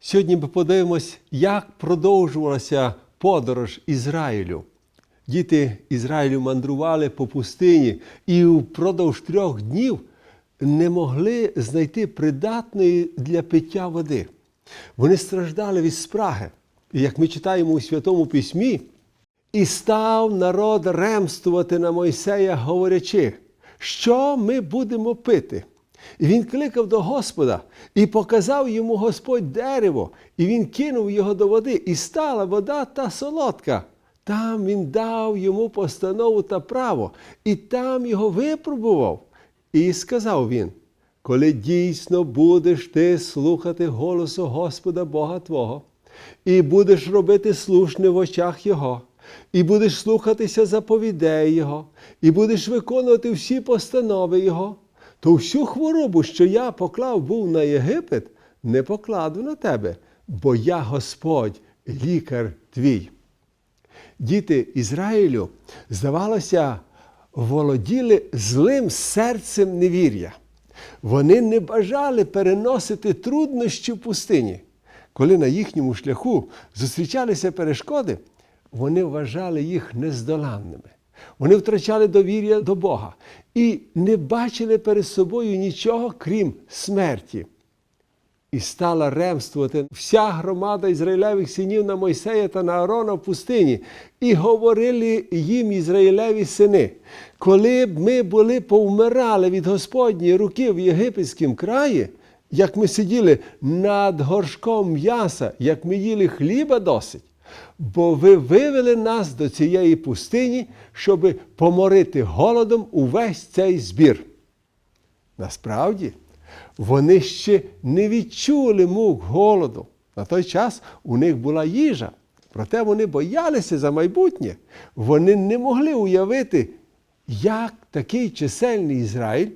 Сьогодні ми подивимось, як продовжувалася подорож Ізраїлю. Діти Ізраїлю мандрували по пустині і впродовж трьох днів не могли знайти придатної для пиття води. Вони страждали від спраги. І як ми читаємо у Святому Письмі, і став народ ремствувати на Мойсея, говорячи, що ми будемо пити. І він кликав до Господа і показав йому Господь дерево, і він кинув його до води, і стала вода та солодка. Там він дав йому постанову та право, і там його випробував. І сказав він: коли дійсно будеш ти слухати голосу Господа Бога Твого, і будеш робити слушне в очах Його, і будеш слухатися заповідей Його, і будеш виконувати всі постанови Його, то всю хворобу, що я поклав був на Єгипет, не покладу на тебе, бо я Господь, лікар твій. Діти Ізраїлю, здавалося, володіли злим серцем невір'я. Вони не бажали переносити труднощі в пустині. Коли на їхньому шляху зустрічалися перешкоди, вони вважали їх нездоланними. Вони втрачали довір'я до Бога і не бачили перед собою нічого, крім смерті. І стала ремствувати вся громада ізраїлевих синів на Мойсея та на Аарона в пустині, і говорили їм Ізраїлеві сини, коли б ми були повмирали від Господньої руки в єгипетському краї, як ми сиділи над горшком м'яса, як ми їли хліба досить, бо ви вивели нас до цієї пустині, щоб поморити голодом увесь цей збір. Насправді, вони ще не відчули мук голоду. На той час у них була їжа, проте вони боялися за майбутнє. Вони не могли уявити, як такий чисельний Ізраїль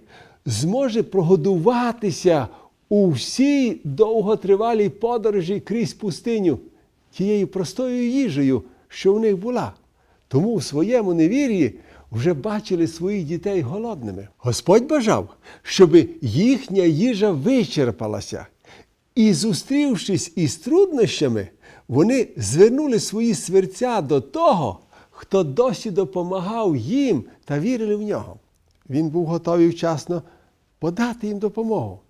зможе прогодуватися у всій довготривалій подорожі крізь пустиню тією простою їжею, що в них була. Тому в своєму невір'ї вже бачили своїх дітей голодними. Господь бажав, щоб їхня їжа вичерпалася. І, зустрівшись із труднощами, вони звернули свої серця до того, хто досі допомагав їм та вірили в нього. Він був готовий вчасно подати їм допомогу.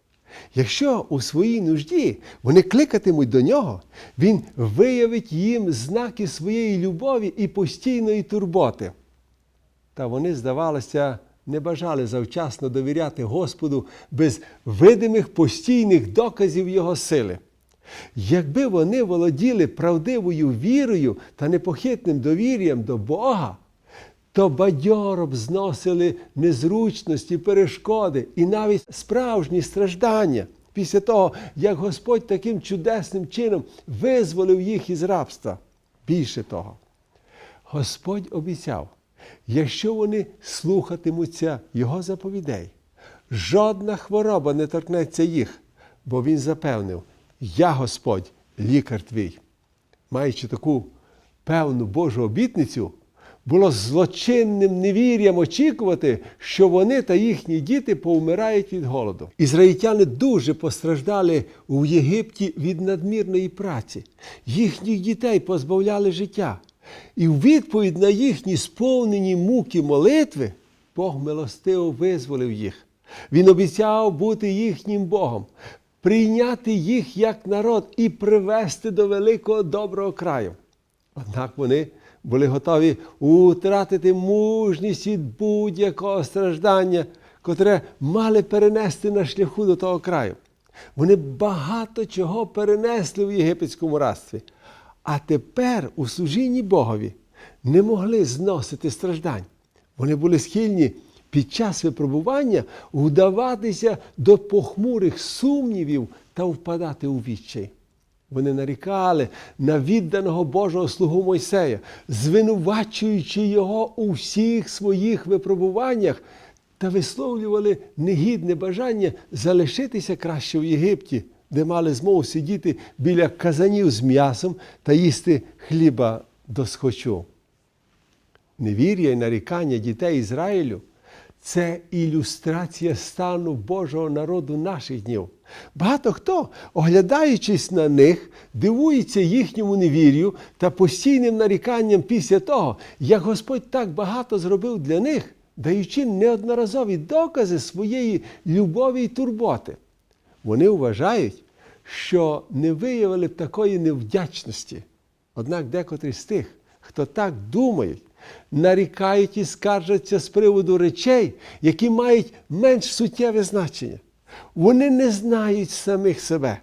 Якщо у своїй нужді вони кликатимуть до нього, він виявить їм знаки своєї любові і постійної турботи. Та вони, здавалося, не бажали завчасно довіряти Господу без видимих постійних доказів Його сили. Якби вони володіли правдивою вірою та непохитним довір'ям до Бога, то бадьоро б зносили незручності, перешкоди і навіть справжні страждання після того, як Господь таким чудесним чином визволив їх із рабства. Більше того, Господь обіцяв, якщо вони слухатимуться Його заповідей, жодна хвороба не торкнеться їх, бо Він запевнив, я Господь, лікар твій. Маючи таку певну Божу обітницю, було злочинним невір'ям очікувати, що вони та їхні діти повмирають від голоду. Ізраїльтяни дуже постраждали у Єгипті від надмірної праці. Їхніх дітей позбавляли життя. І в відповідь на їхні сповнені муки молитви Бог милостиво визволив їх. Він обіцяв бути їхнім Богом, прийняти їх як народ і привести до великого доброго краю. Однак вони були готові утратити мужність від будь-якого страждання, котре мали перенести на шляху до того краю. Вони багато чого перенесли в єгипетському рабстві, а тепер у служінні Богові не могли зносити страждань. Вони були схильні під час випробування вдаватися до похмурих сумнівів та впадати у відчай. Вони нарікали на відданого Божого слугу Мойсея, звинувачуючи його у всіх своїх випробуваннях та висловлювали негідне бажання залишитися краще в Єгипті, де мали змогу сидіти біля казанів з м'ясом та їсти хліба до схочу. Невір'я і нарікання дітей Ізраїлю це ілюстрація стану Божого народу наших днів. Багато хто, оглядаючись на них, дивується їхньому невір'ю та постійним наріканням після того, як Господь так багато зробив для них, даючи неодноразові докази своєї любові й турботи. Вони вважають, що не виявили б такої невдячності. Однак декотрі з тих, хто так думають, нарікають і скаржаться з приводу речей, які мають менш суттєве значення. Вони не знають самих себе.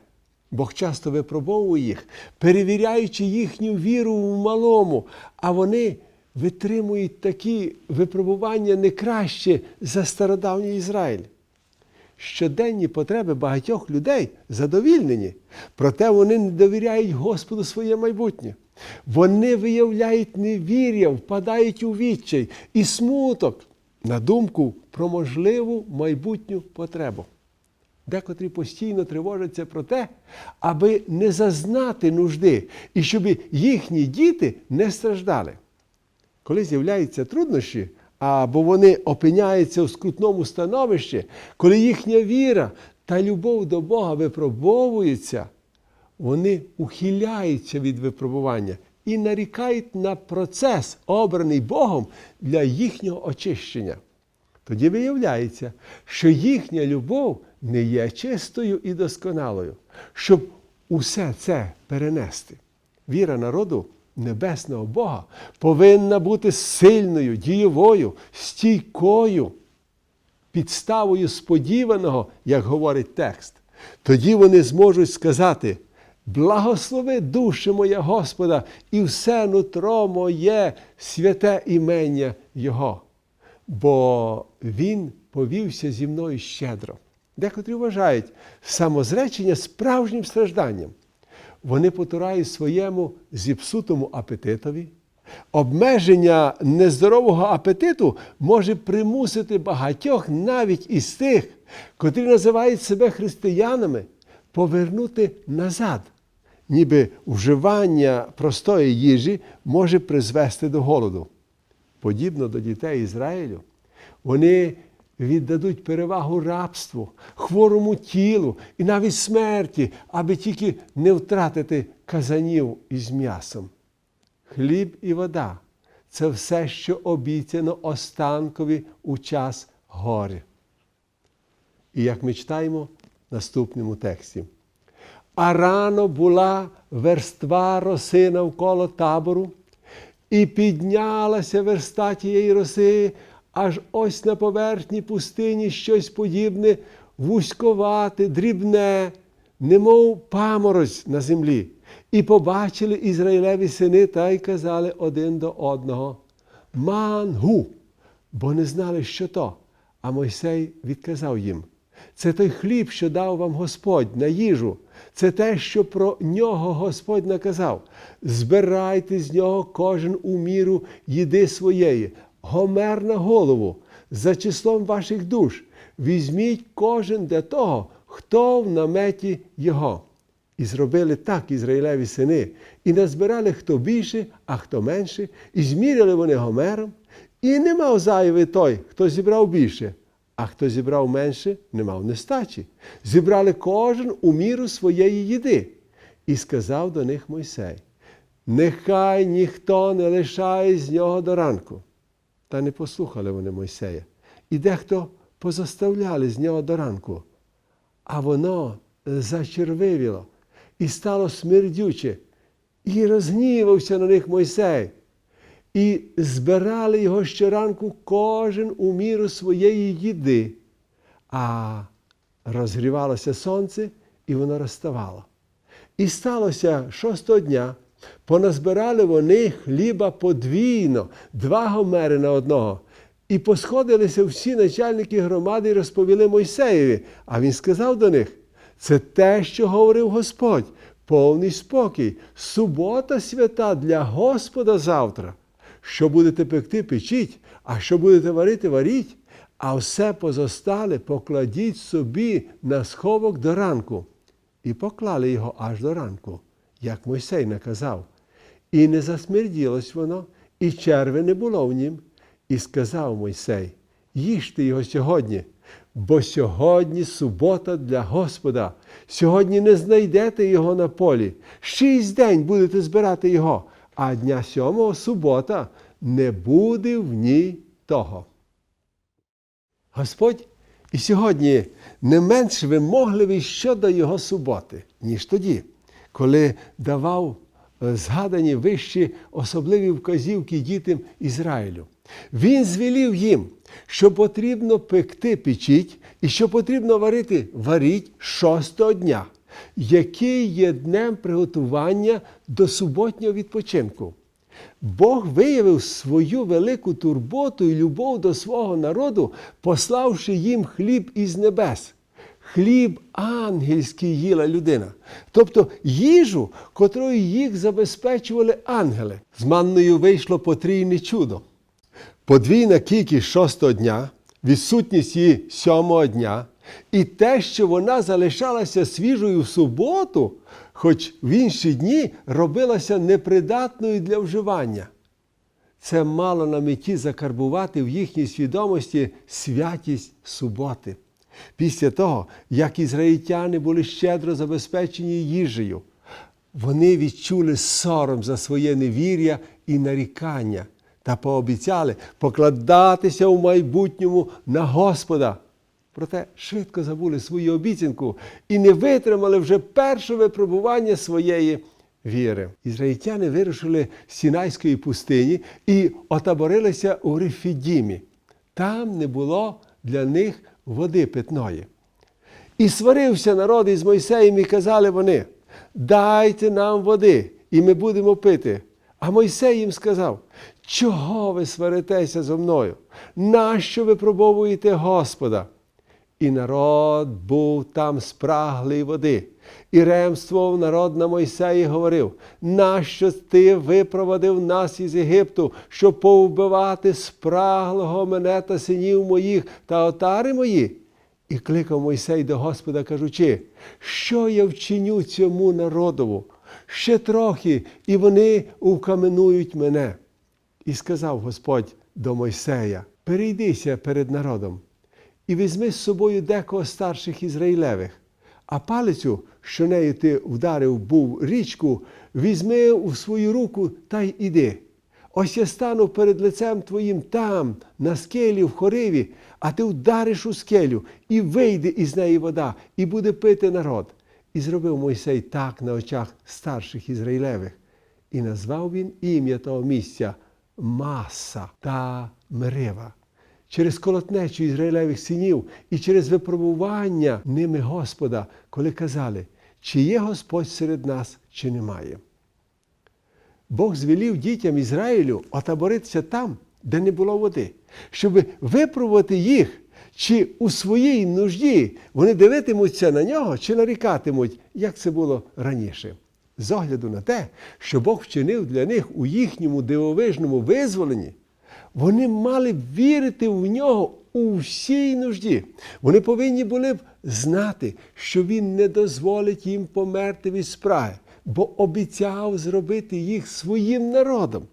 Бог часто випробовує їх, перевіряючи їхню віру в малому, а вони витримують такі випробування не краще за стародавній Ізраїль. Щоденні потреби багатьох людей задовільнені, проте вони не довіряють Господу своє майбутнє. Вони виявляють невір'я, впадають у відчай і смуток на думку про можливу майбутню потребу. Декотрі постійно тривожаться про те, аби не зазнати нужди і щоб їхні діти не страждали. Коли з'являються труднощі, або вони опиняються у скрутному становищі, коли їхня віра та любов до Бога випробовуються, вони ухиляються від випробування і нарікають на процес, обраний Богом для їхнього очищення. Тоді виявляється, що їхня любов не є чистою і досконалою, щоб усе це перенести. Віра народу небесного Бога повинна бути сильною, дієвою, стійкою, підставою сподіваного, як говорить текст. Тоді вони зможуть сказати: Благослови душе моя Господа, і все нутро моє святе імення Його. Бо Він повівся зі мною щедро. Декотрі вважають самозречення справжнім стражданням. Вони потурають своєму зіпсутому апетитові. Обмеження нездорового апетиту може примусити багатьох навіть із тих, котрі називають себе християнами, повернути назад, ніби вживання простої їжі може призвести до голоду. Подібно до дітей Ізраїлю, вони віддадуть перевагу рабству, хворому тілу і навіть смерті, аби тільки не втратити казанів із м'ясом. Хліб і вода це все, що обіцяно останкові у час горя. І як ми читаємо в наступному тексті. А рано була верства роси навколо табору, і піднялася верста тієї роси, аж ось на поверхні пустині щось подібне, вузьковате, дрібне, немов паморозь на землі. І побачили Ізраїлеві сини та й казали один до одного Мангу, бо не знали, що то. А Мойсей відказав їм: це той хліб, що дав вам Господь на їжу. Це те, що про нього Господь наказав. Збирайте з нього кожен у міру їди своєї, гомер на голову, за числом ваших душ. Візьміть кожен для того, хто в наметі його. І зробили так Ізраїлеві сини, і назбирали хто більше, а хто менше, і зміряли вони гомером, і не мав зайвий той, хто зібрав більше, а хто зібрав менше, не мав нестачі. Зібрали кожен у міру своєї їди. І сказав до них Мойсей: Нехай ніхто не лишає з нього до ранку. Та не послухали вони Мойсея. І дехто позаставляли з нього до ранку. А воно зачервивіло і стало смердюче, і розгнівався на них Мойсей. І збирали його щоранку кожен у міру своєї їди, а розгрівалося сонце, і воно розставало. І сталося шостого дня, поназбирали вони хліба подвійно, два гомери на одного. І посходилися всі начальники громади і розповіли Мойсеєві. А він сказав до них: це те, що говорив Господь, повний спокій, субота свята для Господа завтра. Що будете пекти, печіть, а що будете варити, варіть, а все позостале покладіть собі на сховок до ранку. І поклали його аж до ранку, як Мойсей наказав. І не засмерділось воно, і черви не було в нім. І сказав Мойсей: їжте його сьогодні, бо сьогодні субота для Господа. Сьогодні не знайдете його на полі. Шість день будете збирати його, а дня сьомого субота не буде в ній того. Господь і сьогодні не менш вимогливий щодо його суботи, ніж тоді, коли давав е, згадані вищі особливі вказівки дітям Ізраїлю. Він звелів їм, що потрібно пекти печіть і що потрібно варити варіть шостого дня, який є днем приготування до суботнього відпочинку. Бог виявив свою велику турботу і любов до свого народу, пославши їм хліб із небес. Хліб ангельський їла людина, тобто їжу, котрою їх забезпечували ангели. З манною вийшло потрійне чудо. Подвійна кількість шостого дня, відсутність її сьомого дня, і те, що вона залишалася свіжою в суботу, хоч в інші дні робилася непридатною для вживання. Це мало на меті закарбувати в їхній свідомості святість суботи. Після того, як ізраїльтяни були щедро забезпечені їжею, вони відчули сором за своє невір'я і нарікання та пообіцяли покладатися у майбутньому на Господа. Проте швидко забули свою обіцянку і не витримали вже першого випробування своєї віри. Ізраїльтяни вирушили з Сінайської пустині і отаборилися у Рифідімі. Там не було для них води питної. І сварився народ із Мойсеєм, і казали вони: Дайте нам води, і ми будемо пити. А Мойсей їм сказав: Чого ви сваритеся зо мною? Нащо ви пробовуєте Господа? І народ був там спраглий води. І ремствував народ на Мойсеї говорив: нащо ти випроводив нас із Єгипту, щоб повбивати спраглого мене та синів моїх та отари мої? І кликав Мойсей до Господа, кажучи, що я вчиню цьому народову? Ще трохи, і вони укаменують мене. І сказав Господь до Мойсея: перейдися перед народом і візьми з собою декого старших ізраїлевих, а палицю, що нею ти вдарив був річку, візьми у свою руку та й іди. Ось я стану перед лицем твоїм там, на скелі в хориві, а ти вдариш у скелю, і вийде із неї вода, і буде пити народ. І зробив Мойсей так на очах старших ізраїлевих. І назвав він ім'я того місця Маса та Мерива. Через колотнечу ізраїлевих синів і через випробування ними Господа, коли казали, чи є Господь серед нас, чи немає. Бог звелів дітям Ізраїлю отаборитися там, де не було води, щоб випробувати їх, чи у своїй нужді вони дивитимуться на нього, чи нарікатимуть, як це було раніше. З огляду на те, що Бог вчинив для них у їхньому дивовижному визволенні, вони мали вірити в нього у всій нужді. Вони повинні були б знати, що Він не дозволить їм померти від спраги, бо обіцяв зробити їх своїм народом.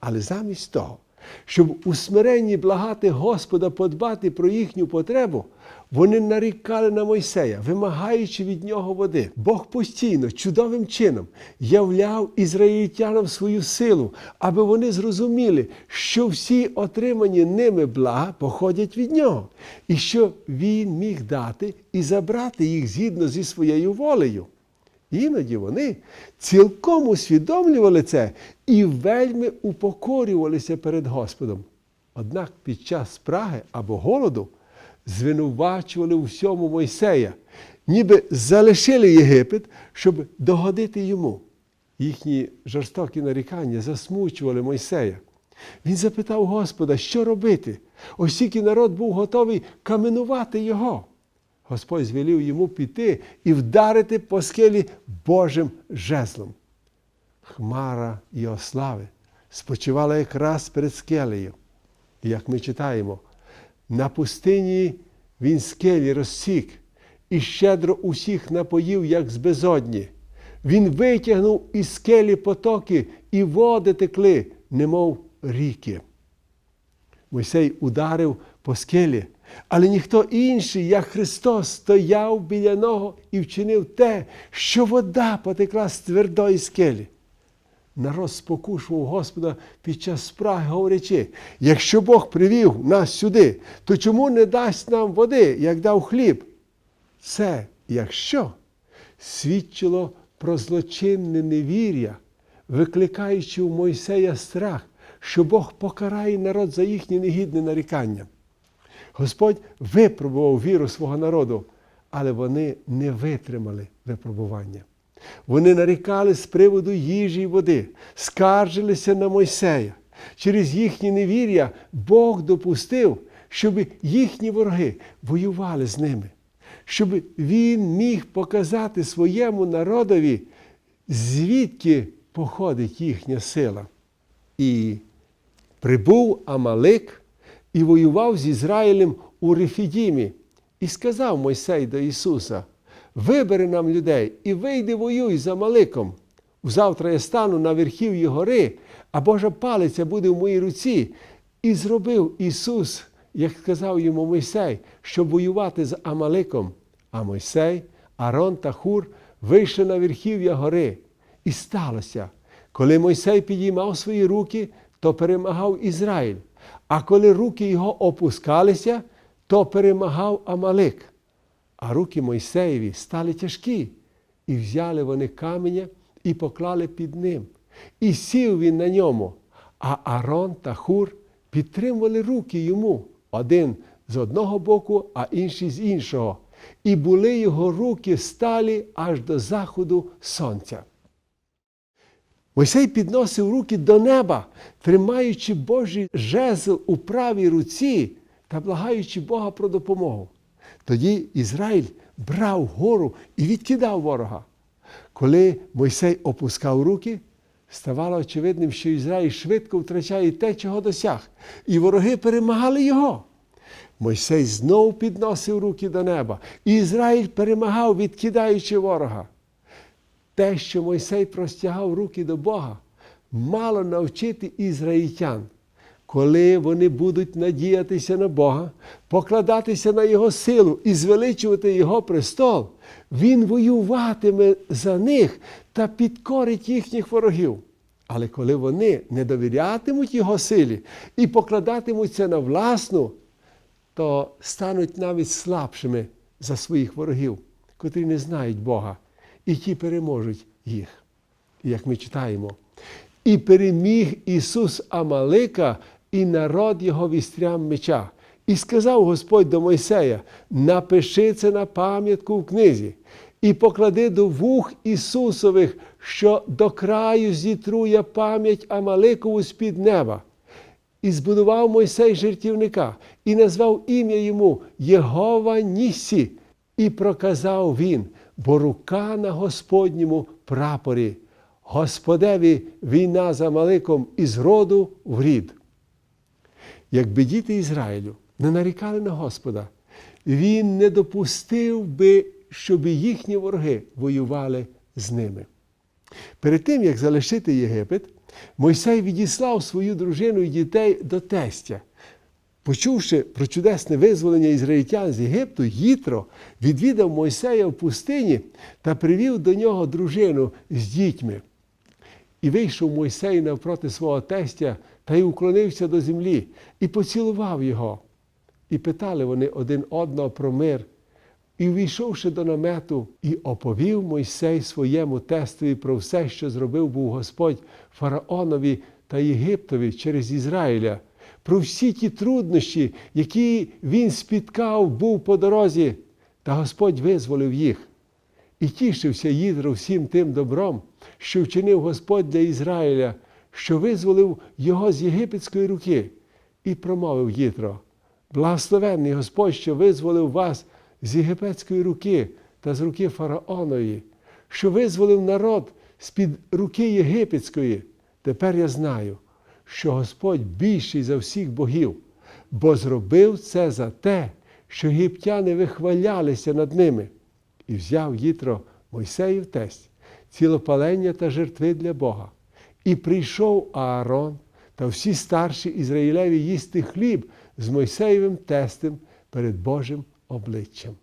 Але замість того, щоб у смиренні благати Господа подбати про їхню потребу, вони нарікали на Мойсея, вимагаючи від нього води. Бог постійно, чудовим чином являв ізраїльтянам свою силу, аби вони зрозуміли, що всі отримані ними блага походять від нього, і що він міг дати і забрати їх згідно зі своєю волею. Іноді вони цілком усвідомлювали це і вельми упокорювалися перед Господом. Однак під час спраги або голоду звинувачували у всьому Мойсея, ніби залишили Єгипет, щоб догодити йому. Їхні жорстокі нарікання засмучували Мойсея. Він запитав Господа, що робити, оскільки народ був готовий каменувати його. Господь звелів йому піти і вдарити по скелі Божим жезлом. Хмара його слави спочивала якраз перед скелею. І як ми читаємо, на пустині він скелі розсік і щедро усіх напоїв, як з безодні. Він витягнув із скелі потоки, і води текли, немов ріки. Мойсей ударив по скелі, але ніхто інший, як Христос, стояв біля нього і вчинив те, що вода потекла з твердої скелі. Народ спокушував Господа під час спраги, говорячи, якщо Бог привів нас сюди, то чому не дасть нам води, як дав хліб? Це, якщо свідчило про злочинне невір'я, викликаючи у Мойсея страх, що Бог покарає народ за їхнє негідне нарікання. Господь випробував віру свого народу, але вони не витримали випробування. Вони нарікали з приводу їжі й води, скаржилися на Мойсея. Через їхнє невір'я Бог допустив, щоб їхні вороги воювали з ними, щоб він міг показати своєму народові, звідки походить їхня сила. І прибув Амалик і воював з Ізраїлем у Рефідімі. І сказав Мойсей до Ісуса: Вибери нам людей і вийди воюй з Амаликом. Завтра я стану на верхів'ї гори, а Божа палиця буде в моїй руці. І зробив Ісус, як сказав йому Мойсей, щоб воювати з Амаликом. А Мойсей, Арон та Хур вийшли на верхів'я гори. І сталося, коли Мойсей підіймав свої руки, то перемагав Ізраїль. А коли руки його опускалися, то перемагав Амалик. А руки Мойсеєві стали тяжкі, і взяли вони каменя і поклали під ним. І сів він на ньому. А Арон та Хур підтримували руки йому, один з одного боку, а інший з іншого. І були його руки сталі аж до заходу сонця. Мойсей підносив руки до неба, тримаючи Божий жезл у правій руці та благаючи Бога про допомогу. Тоді Ізраїль брав гору і відкидав ворога. Коли Мойсей опускав руки, ставало очевидним, що Ізраїль швидко втрачає те, чого досяг, і вороги перемагали його. Мойсей знов підносив руки до неба, і Ізраїль перемагав, відкидаючи ворога. Те, що Мойсей простягав руки до Бога, мало навчити ізраїльтян, коли вони будуть надіятися на Бога, покладатися на Його силу і звеличувати Його престол, Він воюватиме за них та підкорить їхніх ворогів. Але коли вони не довірятимуть Його силі і покладатимуться на власну, то стануть навіть слабшими за своїх ворогів, котрі не знають Бога, і ті переможуть їх. Як ми читаємо, і переміг Ісус Амалика і народ його вістрям меча. І сказав Господь до Мойсея: напиши це на пам'ятку в книзі, і поклади до вух Ісусових, що до краю зітрує пам'ять Амаликову з-під неба. І збудував Мойсей жертівника, і назвав ім'я йому Єгова Нісі, і проказав він, бо рука на Господньому прапорі. Господеві війна за Маликом із роду в рід. Якби діти Ізраїлю не нарікали на Господа, він не допустив би, щоб їхні вороги воювали з ними. Перед тим, як залишити Єгипет, Мойсей відіслав свою дружину і дітей до тестя. Почувши про чудесне визволення ізраїльтян з Єгипту, Їтро відвідав Мойсея в пустині та привів до нього дружину з дітьми. І вийшов Мойсей навпроти свого тестя та й уклонився до землі, і поцілував його. І питали вони один одного про мир. І, увійшовши до намету, і оповів Мойсей своєму тестові про все, що зробив був Господь фараонові та Єгиптові через Ізраїля, про всі ті труднощі, які він спіткав, був по дорозі, та Господь визволив їх. І тішився Їдро всім тим добром, що вчинив Господь для Ізраїля, що визволив його з єгипетської руки, і промовив Їтро: Благословенний Господь, що визволив вас з єгипетської руки та з руки фараонові, що визволив народ з-під руки єгипетської. Тепер я знаю, що Господь більший за всіх богів, бо зробив це за те, що єгиптяни вихвалялися над ними. І взяв Їтро Мойсеїв тесть, цілопалення та жертви для Бога. І прийшов Аарон та всі старші Ізраїлеві їсти хліб з Мойсеєвим тестем перед Божим обличчям.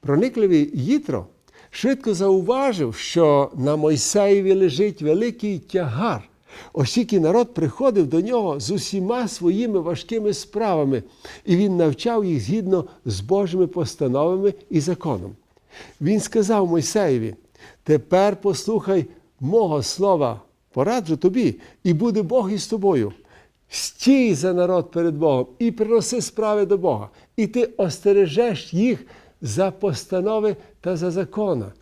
Проникливий Їтро швидко зауважив, що на Мойсеєві лежить великий тягар, оскільки народ приходив до нього з усіма своїми важкими справами, і він навчав їх згідно з Божими постановами і законом. Він сказав Мойсеєві: тепер послухай мого слова, пораджу тобі, і буде Бог із тобою. Стій за народ перед Богом і приноси справи до Бога, і ти остережеш їх за постанови та за закона,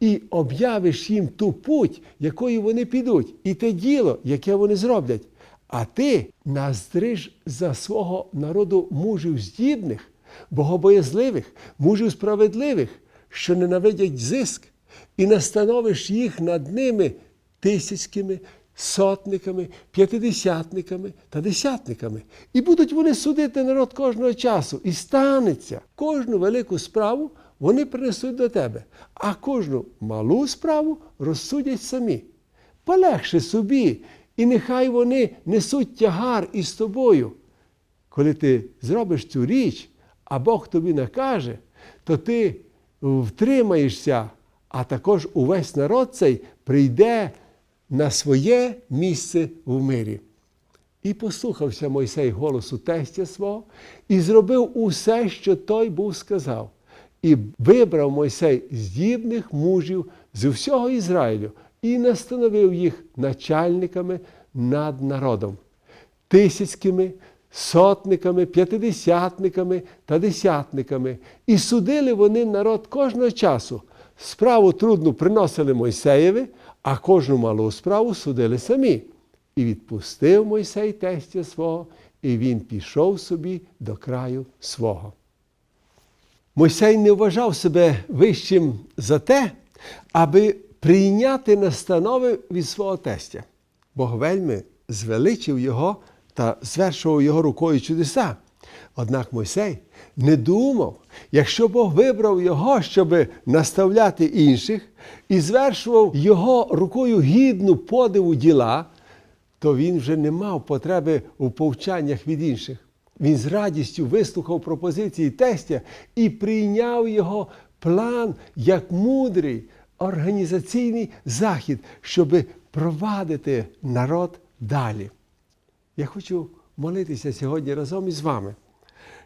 і об'явиш їм ту путь, якою вони підуть, і те діло, яке вони зроблять. А ти наздриж за свого народу мужів здібних, богобоязливих, мужів справедливих, що ненавидять зиск, і настановиш їх над ними тисячкими, сотниками, п'ятидесятниками та десятниками. І будуть вони судити народ кожного часу. І станеться кожну велику справу вони принесуть до тебе, а кожну малу справу розсудять самі. Полегше собі, і нехай вони несуть тягар із тобою. Коли ти зробиш цю річ, а Бог тобі накаже, то ти втримаєшся, а також увесь народ цей прийде на своє місце в мирі. І послухався Мойсей голосу тестя свого, і зробив усе, що той був сказав. І вибрав Мойсей здібних мужів з усього Ізраїлю і настановив їх начальниками над народом, тисяцькими, сотниками, п'ятидесятниками та десятниками. І судили вони народ кожного часу. Справу трудну приносили Мойсеєві, а кожну малу справу судили самі. І відпустив Мойсей тестя свого, і він пішов собі до краю свого. Мойсей не вважав себе вищим за те, аби прийняти настанови від свого тестя. Бог вельми звеличив його та звершував його рукою чудеса. Однак Мойсей не думав, якщо Бог вибрав його, щоб наставляти інших, і звершував його рукою гідну подиву діла, то він вже не мав потреби у повчаннях від інших. Він з радістю вислухав пропозиції тестя і прийняв його план як мудрий організаційний захід, щоб провадити народ далі. Я хочу молитися сьогодні разом із вами,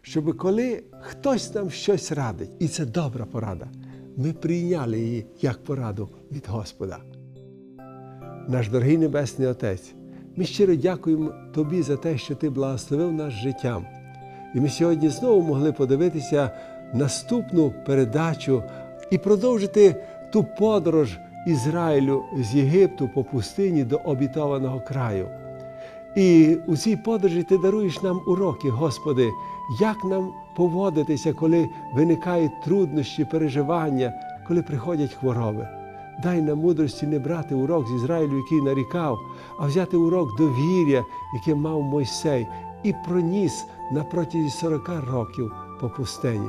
щоб коли хтось нам щось радить, і це добра порада, ми прийняли її як пораду від Господа. Наш дорогий Небесний Отець, ми щиро дякуємо Тобі за те, що Ти благословив нас життям. І ми сьогодні знову могли подивитися наступну передачу і продовжити ту подорож Ізраїлю з Єгипту по пустині до обітованого краю. І у цій подорожі ти даруєш нам уроки, Господи, як нам поводитися, коли виникають труднощі, переживання, коли приходять хвороби. Дай нам мудрості не брати урок з Ізраїлю, який нарікав, а взяти урок довір'я, яке мав Мойсей, і проніс на протязі 40 років по пустені.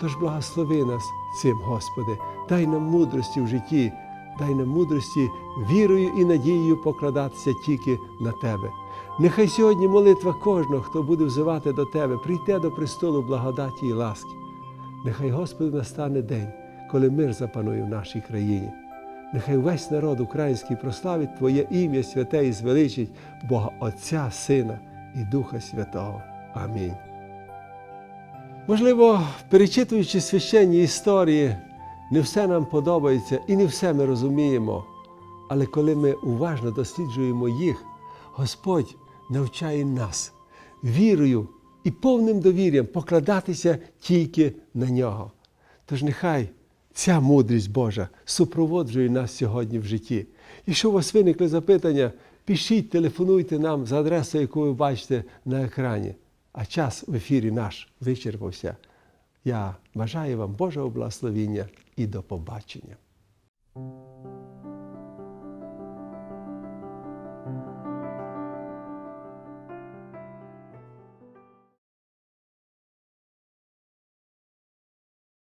Тож благослови нас цим, Господи, дай нам мудрості в житті, дай нам мудрості вірою і надією покладатися тільки на Тебе. Нехай сьогодні молитва кожного, хто буде взивати до Тебе, прийде до престолу благодаті і ласки. Нехай, Господи, настане день, коли мир запанує в нашій країні. Нехай весь народ український прославить Твоє ім'я святе і звеличить Бога Отця, Сина і Духа Святого. Амінь. Можливо, перечитуючи священні історії, не все нам подобається і не все ми розуміємо. Але коли ми уважно досліджуємо їх, Господь навчає нас вірою і повним довір'ям покладатися тільки на нього. Тож нехай ця мудрість Божа супроводжує нас сьогодні в житті. Якщо у вас виникли запитання, пишіть, телефонуйте нам за адресою, яку ви бачите на екрані. А час в ефірі наш вичерпався. Я бажаю вам Божого благословіння і до побачення.